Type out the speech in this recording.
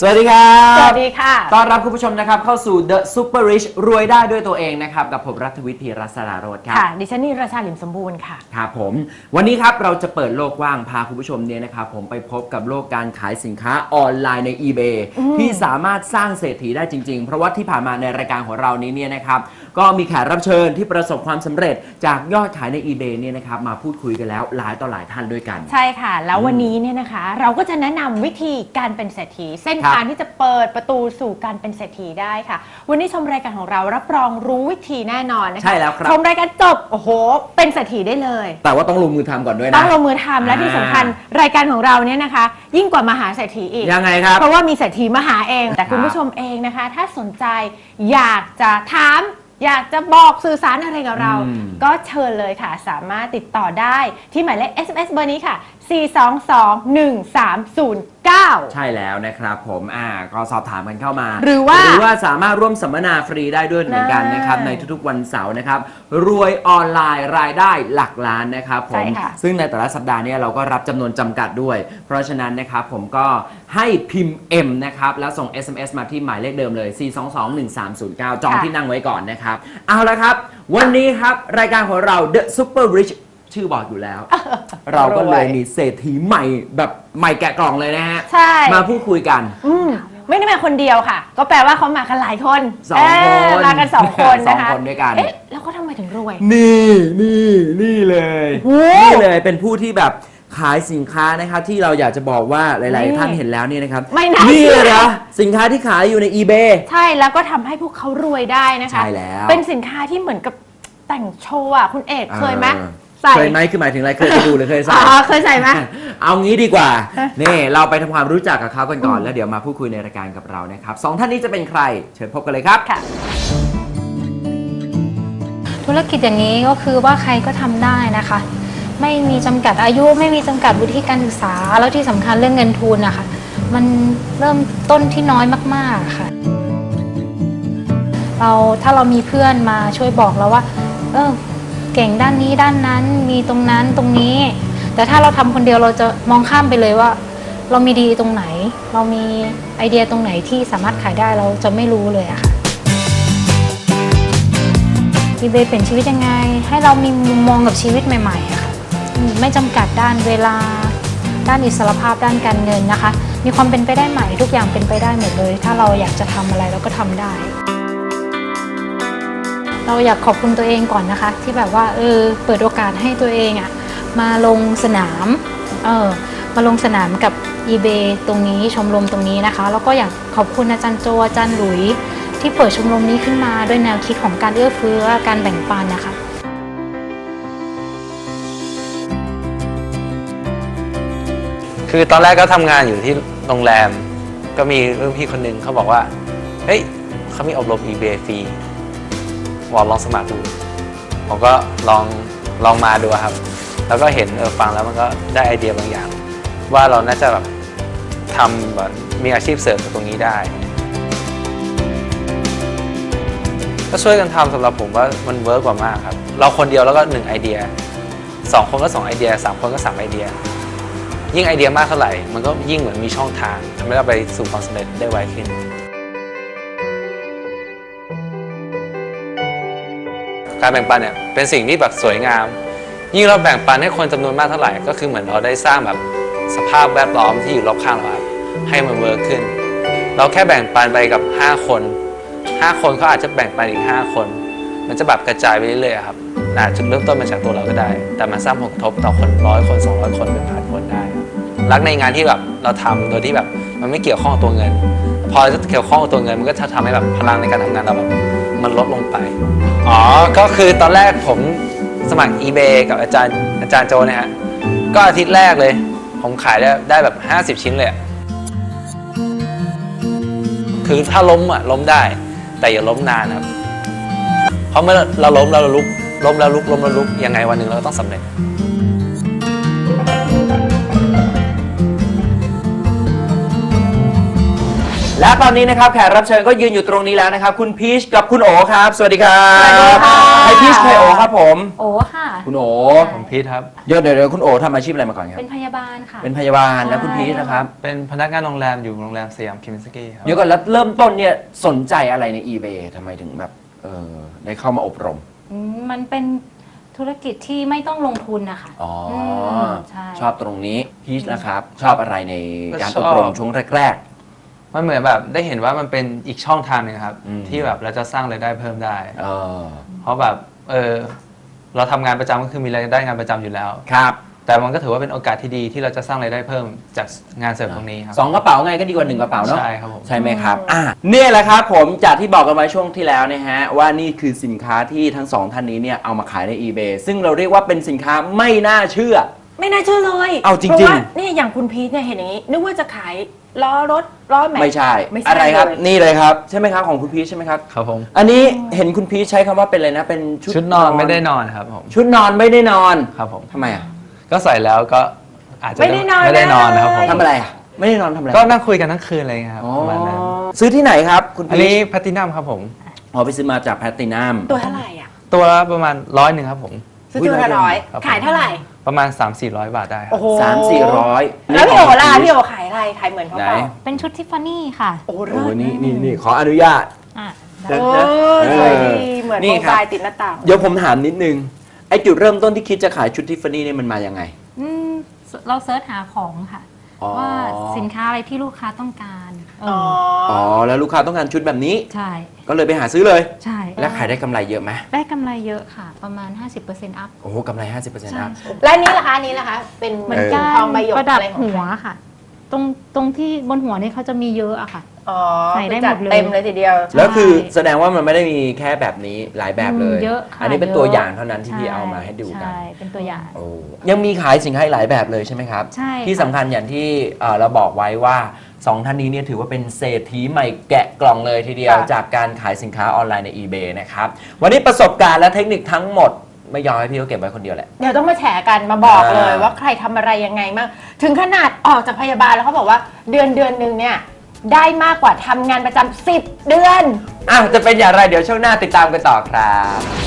สวัสดีครับ สวัสดีค่ะ ต้อนรับคุณผู้ชมนะครับเข้าสู่ The Super Rich รวยได้ด้วยตัวเองนะครับ กับผมรัฐวิทย์ธีรสารโรธครับ ค่ะ ดิฉันนี่ราชาลิมสมบูรณ์ค่ะ ครับผม วันนี้ครับเราจะเปิดโลกกว้างพาคุณผู้ชมเนี่ยนะครับผมไปพบกับโลกการขายสินค้าออนไลน์ใน eBay ที่สามารถสร้างเศรษฐีได้จริง ๆ เพราะว่าที่ผ่านมาในรายการของเรานี้เนี่ยนะครับก็มีแขกรับเชิญที่ประสบความสำเร็จจากยอดขายใน eBay เนี่ยนะครับมาพูดคุยกันแล้วหลายต่อหลายท่านด้วยกัน ใช่ค่ะ แล้ววันนี้เนี่ยนะคะ เราก็จะแนะนำวิธีการเป็นเศรษฐีเส้นครับทางที่จะเปิดประตูสู่การเป็นเศรษฐีได้ค่ะ วันนี้ชมรายการของเรารับรองรู้วิธีแน่นอนนะคะใช่แล้วครับ ชมรายการจบโอ้โห เป็นเศรษฐีได้เลย แต่ว่าต้องลงมือทำก่อนด้วยนะ ต้องลงมือทำและที่สำคัญรายการของเราเนี่ยนะคะ ยิ่งกว่ามหาเศรษฐีอีก ยังไงครับ เพราะว่ามีเศรษฐีมาหาเอง แต่คุณครับผู้ชมเองนะคะ ถ้าสนใจอยากจะถาม อยากจะบอกสื่อสารอะไรกับเรา อืม ก็เชิญเลยค่ะ สามารถติดต่อได้ที่หมายเลข SMS เบอร์นี้ค่ะ 422-1309ใช่แล้วนะครับผมอ่าก็สอบถามกันเข้ามาหรือว่าหรือว่าสามารถร่วมสัมมนาฟรีได้ด้วยเหมือนกันนะครับได้ในทุกๆวันเสาร์นะครับรวยออนไลน์รายได้หลักล้านนะครับผใช่มค่ะ ซึ่งในแต่ละสัปดาห์เนี้เราก็รับจำนวนจำกัดด้วย เพราะฉะนั้นนะครับผมก็ให้พิมพ์ M นะครับแล้วส่ง SMS มาที่หมายเลขเดิมเลย 4221309 จองที่นั่งไว้ก่อนนะครับ เอาละครับ วันนี้ครับ รายการของเรา The Super Rich ชื่อบอกอยู่แล้ว เราก็เลยมีเศรษฐีใหม่แบบใหม่แกะกล่องเลยนะฮะใช่ มาพูดคุยกัน อืมไม่ได้มาคนเดียวค่ะ ก็แปลว่าเขามากันหลายคนสองเอ๊ะคนมากันสองคนนะคะสองคนด้วยกัน เอ๊ะแล้วก็ทำไมถึงรวย นี่นี่นี่เลยโอ้นี่เลยเป็นผู้ที่แบบขายสินค้านะครับที่เราอยากจะบอกว่าหลาย นี่ๆ ท่านเห็นแล้วเนี่ยนะครับไม่น่านี่เชื่อเลยนะสินค้าที่ขายอยู่ใน eBay ใช่แล้วก็ทำให้พวกเขารวยได้นะคะ ใช่แล้ว เป็นสินค้าที่เหมือนกับแต่งโชว์อะคุณเอกเคยไหมออ ใส่เคยไหมคือหมายถึงอะไรเคยไปดูหรือเคยใส่อ๋อเคยใส่ไหมเอางี้ดีกว่า นี่เราไปทำความรู้จักกับเขากันก่อน แล้วเดี๋ยวมาพูดคุยในรายการกับเรานะครับสองท่านนี้จะเป็นใคร เชิญพบกันเลยครับ ค่ะ ธุรกิจอย่างนี้ก็คือว่าใครก็ทำได้นะคะ ไม่มีจำกัดอายุไม่มีจำกัดวุฒิการศึกษา แล้วที่สำคัญเรื่องเงินทุนนะคะมันเริ่มต้นที่น้อยมากๆค่ะ เราถ้าเรามีเพื่อนมาช่วยบอกเราว่า เออ เก่งด้านนี้ด้านนั้นมีตรงนั้นตรงนี้ แต่ถ้าเราทำคนเดียวเราจะมองข้ามไปเลยว่า เรามีดีตรงไหน เรามีไอเดียตรงไหนที่สามารถขายได้เราจะไม่รู้เลยอะค่ะอีเบย์เปลี่ยนชีวิตยังไง ให้เรามีมุมมองกับชีวิตใหม่ๆค่ะไม่จำกัดด้านเวลา ด้านอิสรภาพด้านการเงินนะคะ มีความเป็นไปได้ใหม่ทุกอย่างเป็นไปได้หมดเลย ถ้าเราอยากจะทำอะไรเราก็ทำได้ เราอยากขอบคุณตัวเองก่อนนะคะ ที่แบบว่าเออเปิดโอกาสให้ตัวเองอะมาลงสนามเออมาลงสนามกับ eBay ตรงนี้ชมรมตรงนี้นะคะ แล้วก็อยากขอบคุณอาจารย์โจอาจารย์หลุย ที่เปิดชมรมนี้ขึ้นมาด้วยแนวคิดของการเอื้อเฟื้อการแบ่งปันนะคะคือตอนแรกก็ทำงานอยู่ที่โรงแรม ก็มีรุ่นพี่คนหนึ่งเขาบอกว่า เฮ้ยเขามีอบรม eBay ฟรี บอกลองสมัครดูผมก็ลองลองมาดูครับ แล้วก็เห็นเออฟังแล้วมันก็ได้ไอเดียบางอย่าง ว่าเราน่าจะแบบทำแบบมีอาชีพเสริมตรงนี้ได้ ก็ช่วยกันทำสำหรับผมว่ามันเวิร์กกว่ามากครับ เราคนเดียวแล้วก็หนึ่งไอเดียสองคนก็สองไอเดียสามคนก็สามไอเดีย ยิ่งไอเดียมากเท่าไหร่ มันก็ยิ่งเหมือนมีช่องทางทำให้เราไปสู่ความสำเร็จได้ไวขึ้น การแบ่งปันเนี่ยเป็นสิ่งที่แบบสวยงาม ยิ่งเราแบ่งปันให้คนจำนวนมากเท่าไหร่ ก็คือเหมือนเราได้สร้างแบบสภาพแวดล้อมที่อยู่รอบข้างเราครับให้มันเวิร์กขึ้น เราแค่แบ่งปันไปกับ 5 คน 5 คนเขาอาจจะแบ่งปันอีก 5 คน มันจะแบบกระจายไปเรื่อยๆครับอาจจะเริ่มต้นมาจากตัวเราก็ได้ แต่มันสร้างผลกระทบต่อคนร้อยคน 200 คนเป็นพันคนได้ รักในงานที่แบบเราทำโดยที่แบบ มันไม่เกี่ยวข้องกับตัวเงิน พอจะเกี่ยวข้องกับตัวเงินมันก็จะทำให้แบบพลังในการทำงานเราแบบมันลดลงไป อ๋อ ก็คือตอนแรกผมสมัคร eBay กับอาจารย์อาจารย์โจนี่ยฮะ ก็อาทิตย์แรกเลย ผมขายได้ได้แบบ 50 ชิ้นเลยคือถ้าล้มอะล้มได้ แต่อย่าล้มนานครับ เพราะเมื่อเราล้มเราลุกล้มแล้วลุกล้มแล้วลุกยังไงวันหนึ่งเราต้องสำเร็จ และตอนนี้นะครับแขกรับเชิญก็ยืนอยู่ตรงนี้แล้วนะครับ คุณพีชกับคุณโอครับ สวัสดีครับสวัสดีค่ะ ใครพีชใครโอครับผม โอ้ค่ะ คุณโอผมพีทครับ เดี๋ยวเดี๋ยวเดี๋ยวคุณโอทำอาชีพอะไรมาก่อนครับ เป็นพยาบาลค่ะ เป็นพยาบาลแล้วคุณพีชนะครับ เป็นพนักงานโรงแรมอยู่โรงแรมสยามคิมสกี้ครับ เดี๋ยวก่อนแล้วเริ่มต้นเนี่ยสนใจอะไรใน eBay ทำไมถึงแบบเออได้เข้ามาอบรม อืมมันเป็นธุรกิจที่ไม่ต้องลงทุนนะคะอ๋ออมใช่ ชอบตรงนี้พีชนะครับ ชอบอะไรในการก็อชบอบรมช่วงแรก มันเหมือนแบบได้เห็นว่ามันเป็นอีกช่องทางหนึงครับอืม ที่แบบเราจะสร้างรายได้เพิ่มได้ๆเออเพราะแบบเออเราทำงานประจำก็คือมีรายได้งานประจำอยู่แล้ว ครับแต่มันก็ถือว่าเป็นโอกาสที่ดีที่เราจะสร้างรายได้เพิ่มจากงานเสริมตรงนี้ครับ สองกระเป๋าไงก็ดีกว่าหนึ่งกระเป๋าเนาะ ใช่ครับผม ใช่ไหมครับ อ่าเนี่ยแหละครับผมจากที่บอกกันไว้ช่วงที่แล้วนะฮะ ว่านี่คือสินค้าที่ทั้งสองท่านนี้เนี่ยเอามาขายใน eBay ซึ่งเราเรียกว่าเป็นสินค้าไม่น่าเชื่อ ไม่น่าเชื่อเลยเอาจริงๆพะว่าเนี่ยอย่างคุณพีทเนี่ยเห็นอย่างนี้ นึกว่าจะขาย ล้อรถล้อแม็กซ์ไม่ใช่ไม่ใช่อะไรครับ เลย นี่เลยครับ ใช่ไหมครับของคุณพีชใช่ไหมครับ ครับผม อันนี้เห็นคุณพีชใช้คำว่าเป็นอะไรนะ เป็นชุดชุดนอนไม่ได้นอนครับผมชุดนอนไม่ได้นอนครับผม ทำไมอะก็ใส่แล้วก็อาจจะไม่ได้นอนไม่ได้นอนนะครับผมเลยทำอะไรอะ ไม่ได้นอนทำอะไรก็นั่งคุยกันทั้งคืนอะไรเงี้ยครับอ๋อประมาณนั้นซื้อที่ไหนครับ คุณอันพีนี้ชแพลตตินัมครับผม อ๋อไปซื้อมาจากแพลตตินัม ตัวเท่าไหร่อะตัวละประมาณร้อยหนึ่งครับผม ซื้อตัวละร้อย ครับผม ขายเท่าไหร่ ประมาณ 3 4 0 0 บาทได้ครับ โอ้โหสามสี่ร้อยแล้วพี่โอล่ะพี่โอขายอะไรขายเหมือนเขาไหนเปล่าเป็นชุดทิฟฟานี่ค่ะโอ้โหโอ้เลิศนี่นี่นี่ขออนุญาต อะเดี๋ยวโอ้ยสวยดีเหมือนนี่โปรครับ ไฟล์ติดหน้าต่าง เดี๋ยวผมถามนิดนึง ไอจุดเริ่มต้นที่คิดจะขายชุดทิฟฟานี่เนี่ยมันมายังไง อืมเราเซิร์ชหาของค่ะ อ๋อ ว่าสินค้าอะไรที่ลูกค้าต้องการเอออ๋ออ๋อแล้วลูกค้าต้องการชุดแบบนี้ ใช่ ก็เลยไปหาซื้อเลย ใช่แล้วขายได้กำไรเยอะไหมได้กำไรเยอะค่ะ ประมาณ 50%อัพ โอ้โหกำไร 50%ใช่อัพ และอันนี้ล่ะคะอันนี้ล่ะคะ เป็นเหมือนกันทองใบหยกประดับอะไรของหัวค่ะ ตรงตรงที่บนหัวนี่เขาจะมีเยอะอะค่ะ อ๋อใส่ได้คือจัหมดเลยเต็มเลยทีเดียว ใช่แล้วคือแสดงว่ามันไม่ได้มีแค่แบบนี้หลายแบบเลย อืมเยอะค่ะอันนี้เป็นเยอะตัวอย่างเท่านั้นที่พี่ช่เอามาให้ดูกัน ใช่ เป็นตัวอย่าง โอ้ยังมีขายสินค้าอีกหลายแบบเลยใช่ไหมครับ ใช่ที่ค่ะ สำคัญอย่างที่เอ่อเราบอกไว้ว่า สองท่านนี้เนี่ยถือว่าเป็นเศรษฐีใหม่แกะกล่องเลยทีเดียว ค่ะ จากการขายสินค้าออนไลน์ใน eBay นะครับ วันนี้ประสบการณ์และเทคนิคทั้งหมด ไม่ยอมให้พี่เขาเก็บไว้คนเดียวแหละ เดี๋ยวต้องมาแฉกันมาบอกเลยอ่าว่าใครทำอะไรยังไงบ้างถึงขนาดออกจากพยาบาลแล้วเขาบอกว่าเดือนเดือนหนึ่งเนี่ยได้มากกว่าทำงานประจำ10 เดือน อะจะเป็นอย่างไรเดี๋ยวช่วงหน้าติดตามกันต่อครับ